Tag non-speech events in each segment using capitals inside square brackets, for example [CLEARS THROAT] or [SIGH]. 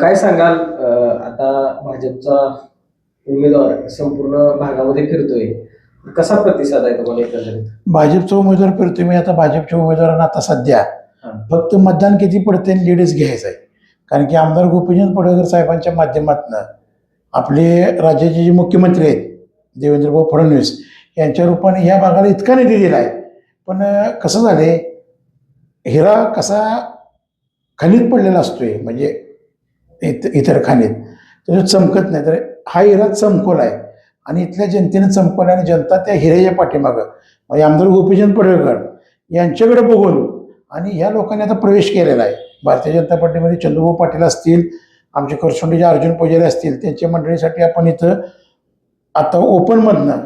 काय सांगाल? आता भाजपचा उमेदवार संपूर्ण भागामध्ये फिरतोय. कसा प्रतिसाद आहे तुम्हाला एकंदरीत? भाजपचा उमेदवार फिरतो मी आता भाजपच्या उमेदवारांना आता सध्या. फक्त मतदान किती पडते लीडच घ्यायचं आहे. कारण की आमदार गोपीचंद पडळकर साहेबांच्या माध्यमातून आपले राज्याचे जे मुख्यमंत्री आहेत देवेंद्रभाऊ फडणवीस यांच्या रूपाने ह्या भागाला इतका निधी दिला आहे पण कसं झालंय? हिरा कसा खनित पडलेला असतोय. म्हणजे इत इतर खाणीत. तर तो चमकत नाही तर हा हिरा चमकवला आहे आणि इथल्या जनतेनं चमकवला आणि जनता त्या हिऱ्याच्या पाठीमागं. म्हणजे आमदार गोपीचंद पडळकर यांच्याकडे बघून आणि ह्या लोकांनी आता प्रवेश केलेला आहे. भारतीय जनता पार्टीमध्ये चंद्रभाऊ पाटील असतील आमचे करसुंडीचे अर्जुन पुजारी असतील त्यांच्या मंडळीसाठी आपण इथं आता ओपनमधनं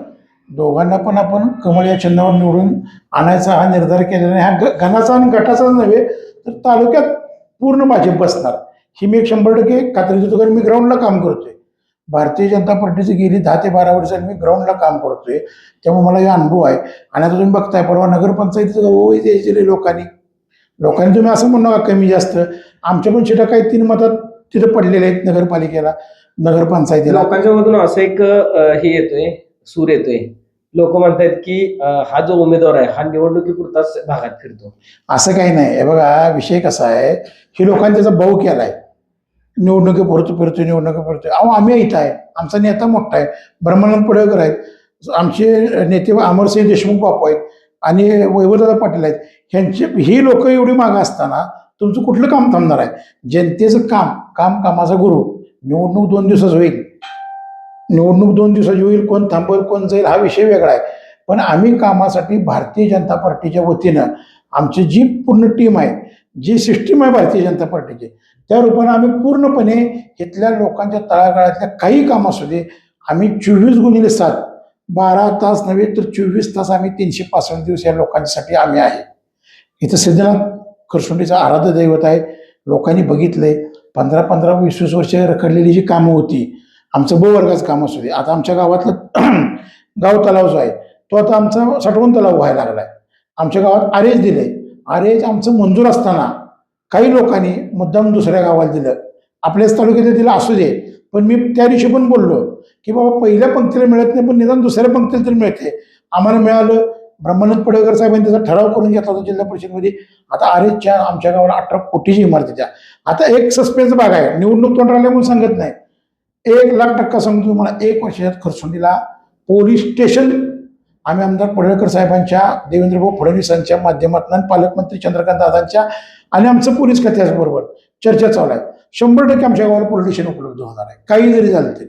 दोघांना पण आपण कमळ या छंदावर निवडून आणायचा हा निर्धार केलेला आहे. हा घनाचा आणि गटाचा नव्हे तर तालुक्यात पूर्ण भाजप बसणार. ही मी एक शंभर टक्के खात्री देतो कारण मी ग्राउंडला काम करतोय. भारतीय जनता पार्टीची गेली दहा ते बारा वर्ष मी ग्राउंडला काम करतोय. त्यामुळे मला हा अनुभव आहे. आणि आता तुम्ही बघताय परवा नगरपंचायतीचं ओळी द्यायचे लोकांनी. लोकांनी तुम्ही असं म्हणू नका कमी जास्त. आमच्या पण शिटा काही तीन मतात तिथं पडलेले आहेत नगरपालिकेला नगरपंचायतीला. लोकांच्या मधून असं एक अ, हे येतोय सूर येतोय. लोक म्हणतायत की अ, हा जो उमेदवार आहे हा निवडणुकीपुरताच भागात फिरतो. असं काही नाही. हे बघा विषय कसा आहे ही लोकांनी त्याचा भाऊ केला आहे निवडणुकी पुरतो फिरतो निवडणुकी फिरतो अहो आम्ही इथं आहे. आमचा नेता मोठा आहे. ब्रह्मानंद पडळकर आहेत. आमचे नेते अमरसिंह देशमुख बापू आहेत. आणि वैभवदादा पाटील आहेत. ह्यांचे ही लोक एवढी मागं असताना तुमचं कुठलं काम थांबणार आहे? जनतेचं काम काम कामाचा गुरु. निवडणूक दोन दिवसाच होईल. निवडणूक दोन दिवसाची होईल. कोण थांबवेल कोण जाईल हा विषय वेगळा आहे. पण आम्ही कामासाठी भारतीय जनता पार्टीच्या वतीनं आमची जी पूर्ण टीम आहे जी सिस्टीम आहे भारतीय जनता पार्टीची त्या रूपाने आम्ही पूर्णपणे इथल्या लोकांच्या तळागाळातल्या काही काम असू दे आम्ही चोवीस गुणिले सात बारा तास नव्हे तर चोवीस तास आम्ही तीनशे पासष्ट दिवस या लोकांसाठी आम्ही आहे. इथं सिद्धनाथ करसुंडीचं आराध्य दैवत आहे लोकांनी बघितलंय पंधरा पंधरा वीस वीस वर्ष रखडलेली जी कामं होती आमचं ब वर्गाचं काम असू दे आता आमच्या गावातलं [CLEARS THROAT] गाव तलाव जो आहे तो आता आमचा साठवण तलाव व्हायला लागलाय. आमच्या गावात आरेच दिले आरेज आमचं मंजूर असताना काही लोकांनी मुद्दाम दुसऱ्या गावाला दिलं. आपल्याच तालुक्यात दिलं असू दे. पण मी त्या दिवशी पण बोललो की बाबा पहिल्या पंक्तीला मिळत नाही पण निदान दुसऱ्या पंक्तीला तरी मिळते. आम्हाला मिळालं. ब्रह्मानंद पडळकर साहेबांनी त्याचा ठराव करून घेतला होता जिल्हा परिषदमध्ये. आता आरेजच्या आमच्या गावाला अठरा कोटीची इमारतीच्या आता एक सस्पेन्स भाग आहे. निवडणूक तोंड राहिल्यामुळे सांगत नाही. एक लाख टक्का सांगतो तुम्हाला एक वर्षात खरसुंडीला पोलीस स्टेशन आम्ही आमदार पडळकर साहेबांच्या देवेंद्रभाऊ फडणवीसांच्या माध्यमातून आणि पालकमंत्री चंद्रकांत दादांच्या आणि आमचं पोलीस खात्याबरोबर चर्चा चालू आहे. शंभर टक्के आमच्या गावाला पोलीस स्टेशन उपलब्ध होणार आहे. काही जरी झालं तरी.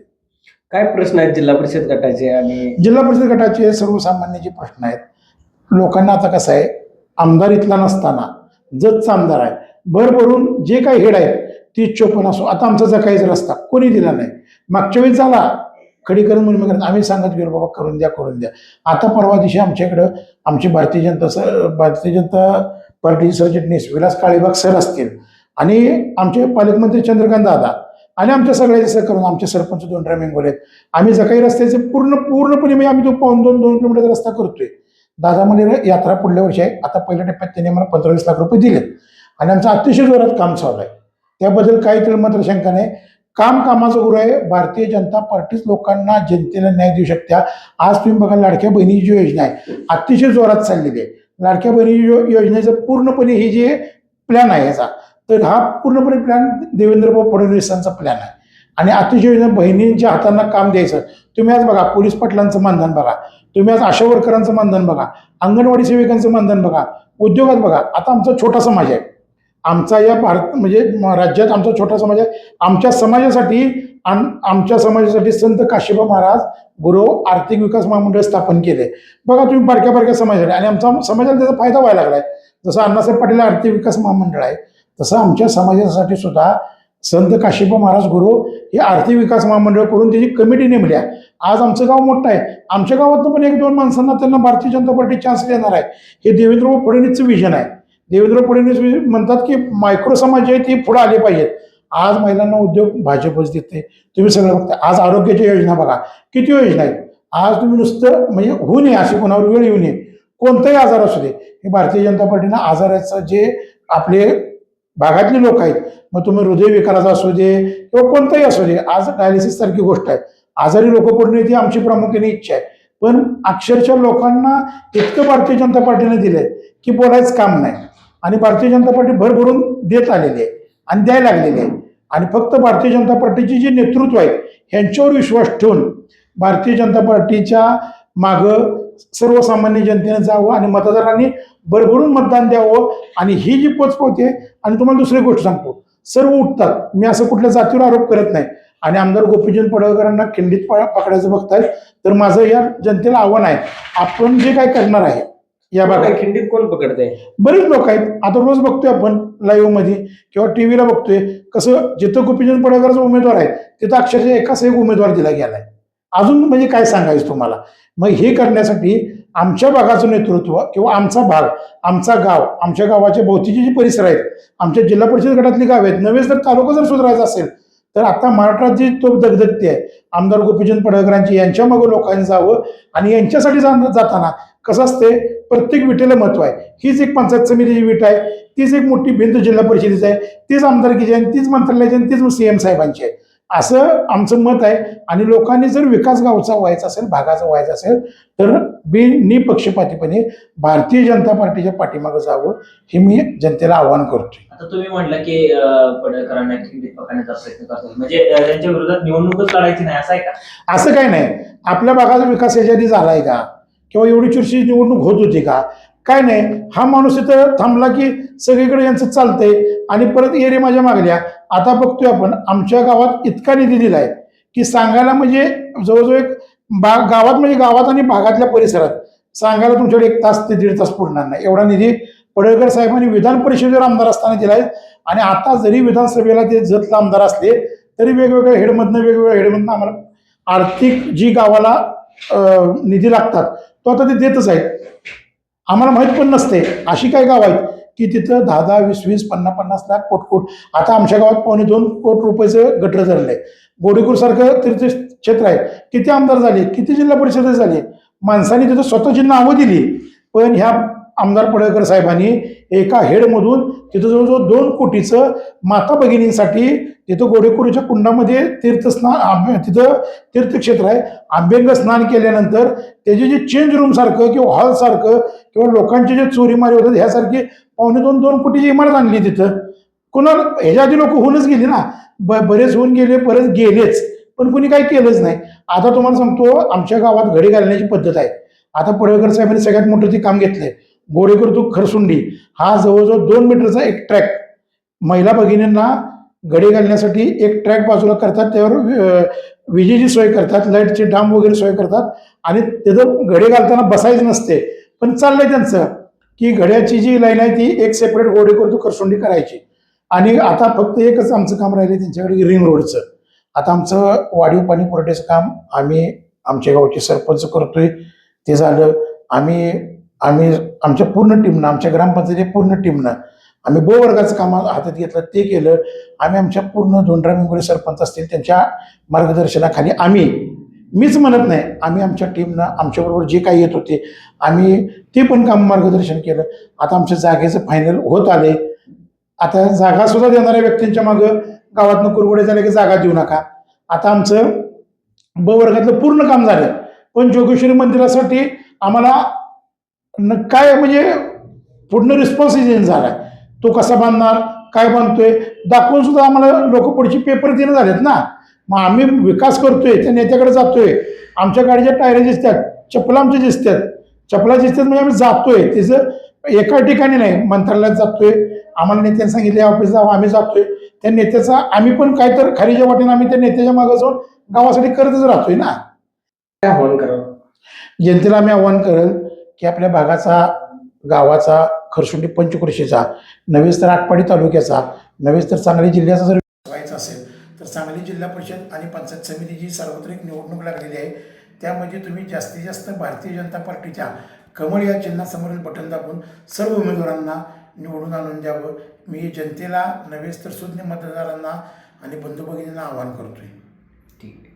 काय प्रश्न आहेत जिल्हा परिषद गटाचे आणि जिल्हा परिषद गटाचे सर्वसामान्य जे प्रश्न आहेत लोकांना आता कसं आहे आमदार इथला नसताना जतचा आमदार आहे. भर भरून जे काही हेड आहेत तीस चोपन्न असो आता आमचा जकायचा रस्ता कोणी दिला नाही. मागच्या वेळी झाला खडीकरण म्हणून करत. आम्ही सांगत गेलो बाबा करून द्या करून द्या. आता परवा दिवशी आमच्याकडं आमची भारतीय जनता सर भारतीय जनता पार्टीचे सरचिटणीस विलास काळेबाग सर असतील. आणि आमचे पालकमंत्री चंद्रकांत दादा आणि आमच्या सगळ्याचे करून आमचे सरपंच दोन मेंगोले आहेत. आम्ही जकाई रस्त्याचे पूर्ण पूर्णपणे म्हणजे आम्ही तो पाऊन दोन दोन किलोमीटर रस्ता करतोय. दादा म्हणजे यात्रा पुढल्या वर्षी आहे. आता पहिल्या टप्प्यात त्यांनी मला पंधरा वीस लाख रुपये दिले आणि आमचं अतिशय जोरात काम चालू आहे. त्याबद्दल काही तरी मात्र शंका नाही. काम कामाचं गुरु आहे. भारतीय जनता पार्टीच लोकांना जनतेला न्याय देऊ शकत्या. आज तुम्ही बघा लाडक्या बहिणीची जी योजना आहे. अतिशय जोरात चाललेली आहे. लाडक्या बहिणी योजनेचं पूर्णपणे हे जे प्लॅन आहे याचा तर हा पूर्णपणे प्लॅन देवेंद्रभाऊ फडणवीसांचा प्लॅन आहे. आणि अतिशय योजना बहिणींच्या हातांना काम द्यायचं. तुम्ही आज बघा पोलीस पाटलांचं मानधन बघा. तुम्ही आज आशा वर्करांचं मानधन बघा. अंगणवाडी सेविकांचं मानधन बघा. उद्योगात बघा. आता आमचा छोटा समाज आहे. आमचा या भारत म्हणजे म- राज्यात आमचा छोटा समाज आहे. आमच्या समाजासाठी आम- आमच्या समाजासाठी संत काशीबा महाराज गुरु आर्थिक विकास महामंडळ स्थापन केले. बघा तुम्ही बारक्या बारक्या समाजाला आणि आमचा समाजाला त्याचा फायदा व्हायला लागलाय. जसं अण्णासाहेब पाटील आर्थिक विकास महामंडळ आहे तसं आमच्या समाजासाठी सुद्धा संत काशिबा महाराज गुरु हे आर्थिक विकास महामंडळ करून त्याची कमिटी नेमली आहे. आज आमचं गाव मोठं आहे. आमच्या गावातनं पण एक दोन माणसांना त्यांना भारतीय जनता पार्टी चान्स देणार आहे. हे देवेंद्र फडणवीसचं विजन आहे. देवेंद्र फडणवीस म्हणजे म्हणतात की मायक्रो समाज जे आहे ते पुढे आले पाहिजेत. आज महिलांना उद्योग भाजपच देते. तुम्ही सगळं बघता. आज आरोग्याच्या योजना बघा. किती योजना आहेत? आज तुम्ही नुसतं म्हणजे होऊ नये अशी कोणावर वेळ येऊ नये. कोणताही आजार असू दे. हे भारतीय जनता पार्टीनं आजाराचं जे आपले भागातले लोक आहेत मग तुम्ही हृदयविकाराचा असू दे किंवा कोणताही असू दे आज डायलिसिस सारखी गोष्ट आहे. आजारी लोक पडणे ती आमची प्रामुख्याने इच्छा आहे. पण अक्षरशः लोकांना इतकं भारतीय जनता पार्टीने दिलंय की बोलायचं काम नाही. आणि भारतीय जनता पार्टी भरभरून देत आलेली आहे आणि द्यायला लागलेली आहे. आणि फक्त भारतीय जनता पार्टीची जी नेतृत्व आहे ह्यांच्यावर विश्वास ठेवून भारतीय जनता पार्टीच्या मागं सर्वसामान्य जनतेने जावं आणि मतदारांनी भरभरून मतदान द्यावं आणि ही जी पोचपावती आहे आणि तुम्हाला दुसरी गोष्ट सांगतो सर्व उठतात. मी असं कुठल्या जातीवर आरोप करत नाही. आणि आमदार गोपीचंद पडळकरांना खिंडीत पकडायचं बघताय तर माझं या जनतेला आव्हान आहे आपण जे काय करणार आहे या भागात. खिंडीत कोण पकडते बरेच लोक आहेत. आता रोज बघतोय आपण लाईव्हमध्ये किंवा टीव्हीला बघतोय. कसं जिथं गोपीचंद पडळकरचा उमेदवार आहे तिथं अक्षरशः एकाच एक उमेदवार दिला गेलाय. अजून म्हणजे काय सांगायचं तुम्हाला? मग हे करण्यासाठी आमच्या भागाचं नेतृत्व किंवा आमचा भाग आमचा गाव आमच्या गावाच्या भोवतीचे जे परिसर आहेत आमच्या जिल्हा परिषद गटातली गाव आहेत नव्हे जर तालुका जर सुधारायचा असेल तर आता महाराष्ट्रात जी तो दगदगती आहे आमदार गोपीचंद पडळकरांची यांच्या मागं लोकांनी जावं आणि यांच्यासाठी जा- जाताना कसं असते प्रत्येक विटेला महत्त्व आहे. हीच एक पंचायत समितीची विट आहे तीच एक मोठी भिंत जिल्हा परिषदेची आहे तीच आमदारकीची आहे तीच मंत्रालयाची आणि तीच सीएम साहेबांची आहे. असं आमचं मत आहे. आणि लोकांनी जर विकास गावचा व्हायचा असेल भागाचा व्हायचा असेल तर बी निपक्षपातीपणे भारतीय जनता पार्टीच्या पाठीमागं जावं हे मी जनतेला आवाहन करतोय. आता तुम्ही म्हटलं की पडळकरांना पकडण्याचा प्रयत्न करतो म्हणजे त्यांच्या विरोधात निवडणूकच लढायची नाही असं आहे का? असं काय नाही. आपल्या भागाचा विकास याच्या आधी झालाय का? किंवा एवढी चुरशी निवडणूक होत होती का? काय नाही. हा माणूस इथं थांबला की सगळीकडे यांचं चालतंय. आणि परत एरे माझ्या मागल्या आता बघतोय आपण आमच्या गावात इतका निधी दिलाय की सांगायला म्हणजे जवळजवळ एक बा गावात म्हणजे गावात आणि भागातल्या परिसरात सांगायला तुमच्याकडे एक तास ते दीड तास पुरणार नाही. एवढा निधी पडळकर साहेबांनी विधान परिषदेवर आमदार असताना दिलाय आणि आता जरी विधानसभेला ते जतला आमदार असले तरी वेगवेगळ्या हेडमधनं वेगवेगळ्या हेडमधनं आम्हाला आर्थिक जी गावाला निधी लागतात तो आता ते देतच आहेत. आम्हाला माहीत पण नसते अशी काही गाव आहेत. की तिथं दहा दहा वीस वीस पन्नास पन्नास लाख कोट कोट. आता आमच्या गावात पावणे दोन कोट रुपयाचं गटर झालेलं आहे गोडीकूर सारखं तीर्थक्षेत्र आहे. किती आमदार झाले? किती जिल्हा परिषद झाले? माणसाने तिथं स्वतःची नावं दिली. पण ह्या आमदार पडळकर साहेबांनी एका हेडमधून तिथं जवळजवळ दोन कोटीचं माता भगिनींसाठी तिथं गोडेकुरीच्या कुंडामध्ये तीर्थस्नान आंबे- तिथं तीर्थक्षेत्र आहे. आंबेंग स्नान केल्यानंतर त्याचे जे चेंज रूम सारखं किंवा हॉल सारखं किंवा लोकांचे जे चोरीमारी होतात ह्यासारखी पावणे दोन दोन कोटीची इमारत आणली तिथं. कुणाला ह्याच्या आधी लोक होऊनच गेली ना. ब बरेच होऊन गेले परत गेलेच. पण कुणी काही केलंच नाही. आता तुम्हाला सांगतो आमच्या गावात घडी घालण्याची पद्धत आहे. आता पडळकर साहेबांनी सगळ्यात मोठं ते काम घेतलंय. गोडेकर तू खरसुंडी. हा जवळजवळ दोन मीटरचा एक ट्रॅक. महिला भगिनींना घडी घालण्यासाठी एक ट्रॅक बाजूला करतात. त्यावर विजेची सोय करतात. लाईटची डांब वगैरे सोय करतात. आणि त्याचं घडे घालताना बसायचं नसते. पण चाललंय त्यांचं. की घड्याची जी लाईन आहे ती एक सेपरेट गोडेकर तू करसुंडी करायची. आणि आता फक्त एकच आमचं काम राहिले त्यांच्याकडे रिंग रोडचं आता आमचं वाढीव पाणी पुरवठ्याचं काम आम्ही आमच्या गावचे सरपंच करतोय. ते झालं आम्ही आम्ही आमच्या पूर्ण टीमनं आमच्या ग्रामपंचायती पूर्ण टीमनं आम्ही ब वर्गाचं काम हातात घेतलं ते केलं. आम्ही आमच्या पूर्ण दोंडरा सरपंच असतील त्यांच्या मार्गदर्शनाखाली आम्ही मीच म्हणत नाही. आम्ही आमच्या टीमनं आमच्याबरोबर जे काही येत होते आम्ही ते पण काम मार्गदर्शन केलं. आता आमच्या जागेचं फायनल होत आले आता जागा सुद्धा देणाऱ्या व्यक्तींच्या मागं गावातनं कुरगुडे झाले की जागा देऊ नका. आता आमचं ब वर्गातलं पूर्ण काम झालं. पण जोगेश्वरी मंदिरासाठी आम्हाला न काय म्हणजे पूर्ण रिस्पॉन्स झाला तो कसा बांधणार काय बांधतोय दाखवून सुद्धा आम्हाला लोक पुढची पेपर देणं झालेत ना. मग आम्ही विकास करतोय त्या नेत्याकडे जातोय. आमच्या गाडीच्या टायऱ्या दिसतात चपला आमच्या दिसतात. चपला दिसतात म्हणजे आम्ही जातोय. तिचं एका ठिकाणी नाही मंत्रालयात जातोय. आम्हाला नेत्यांनी सांगितले ऑफिस जावं आम्ही जातोय. त्या नेत्याचा आम्ही पण काय तर खारीच्या वाटेनं आम्ही त्या नेत्याच्या मागे जाऊन गावासाठी करतच राहतोय ना. काय आव्हान करावं जनतेला आम्ही आव्हान करेल की आपल्या भागाचा गावाचा खरसुंडी पंचकृषीचा नव्हेच तर आटपाडी तालुक्याचा नव्हेच तर सांगली जिल्ह्याचा जर तर सांगली जिल्हा परिषद आणि पंचायत समितीची सार्वत्रिक निवडणूक लागलेली आहे त्यामध्ये तुम्ही जास्तीत जास्त भारतीय जनता पार्टीच्या कमळ या चिन्हासमोरील बटन दाबून सर्व उमेदवारांना निवडून आणून द्यावं. मी जनतेला नव्हेच तर सुज्ञ मतदारांना आणि बंधू भगिनींना आवाहन करतोय. ठीक आहे.